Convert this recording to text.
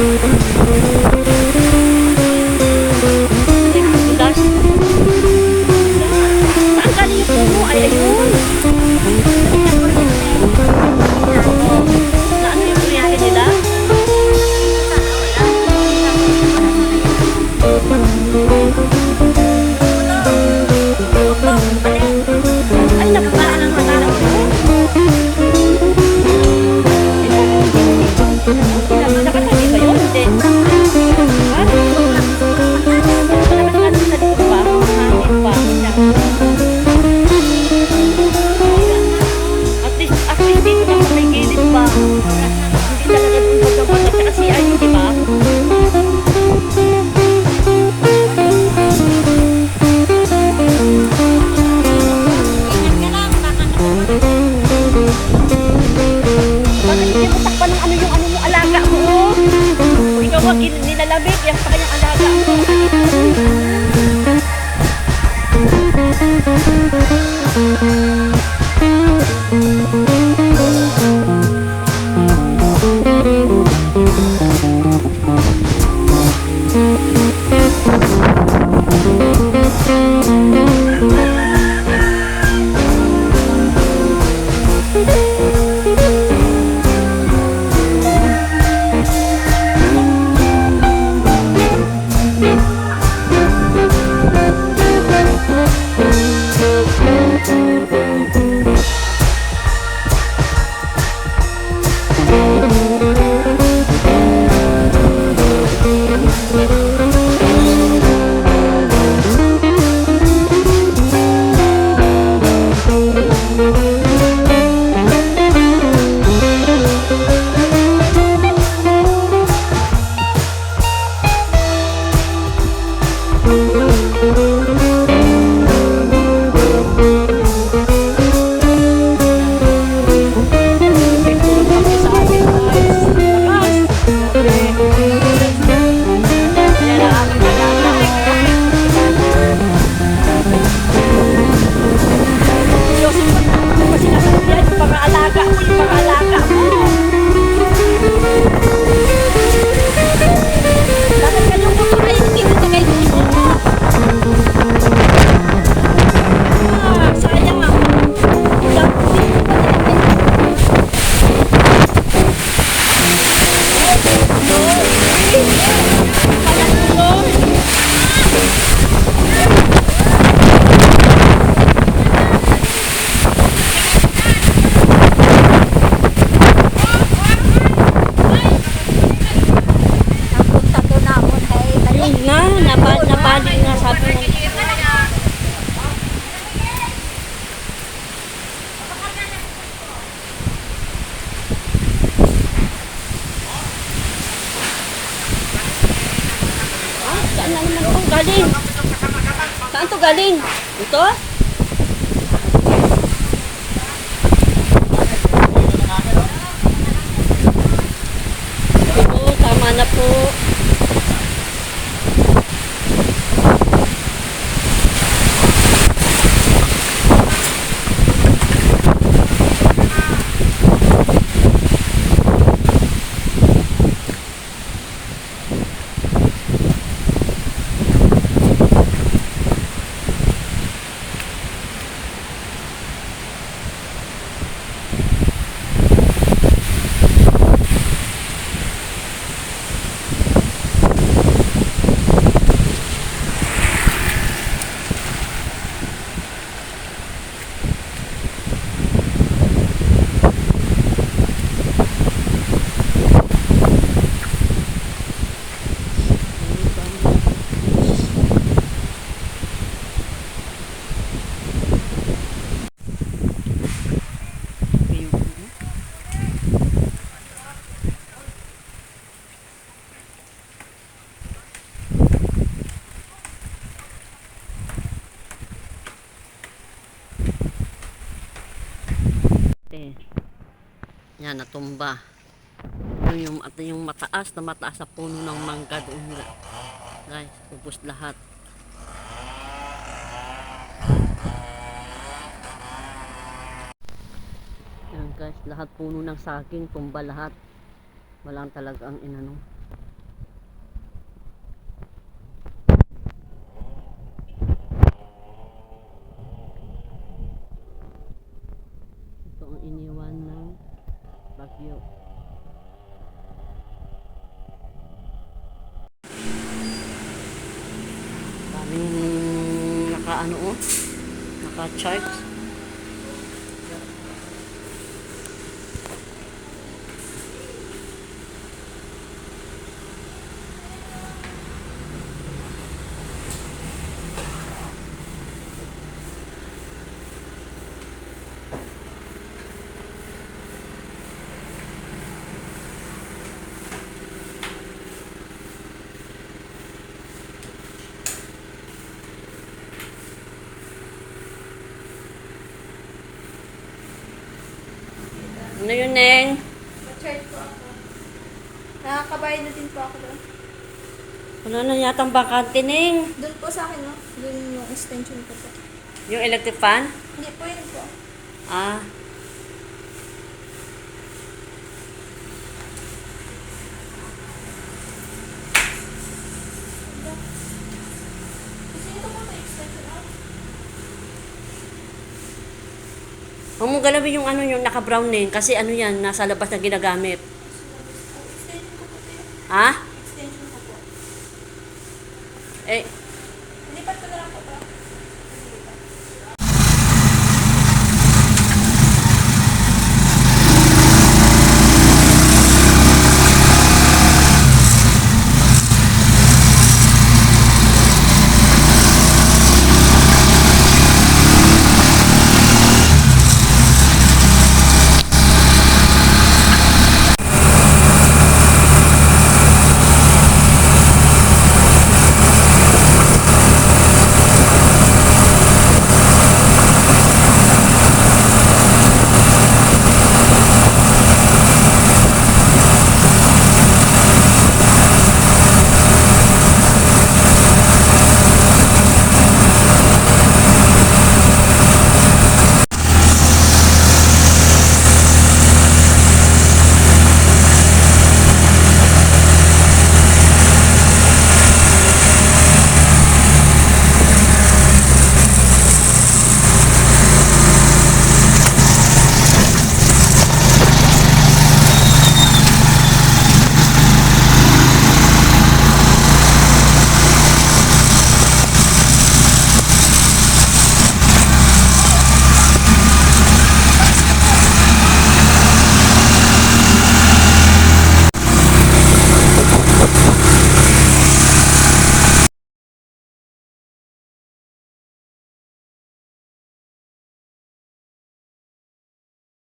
Oh. Hindi talaga galing? Ito? Oo, tama na po. Yan, natumba. Ayun yung, at yung mataas na mataas na puno ng mangga doon. Guys, ubos lahat. Ayan guys, lahat puno ng saging, tumba lahat. Walang talaga ang inano. Ito ang iniwan ng bagyo. Daming naka ano oh, naka Ano yun, Neng? Charge po ako. Nakakabayad na din po ako doon. Wala na yatang bakante, Neng. Doon po sa akin, no? Doon yung extension ko po. Yung electric fan? Hindi po yun po. Ah, Kasi ito po may extension out. Huwag mong galawin yung ano yung naka-brown Neng. Kasi ano yan, nasa labas na ginagamit. Ha?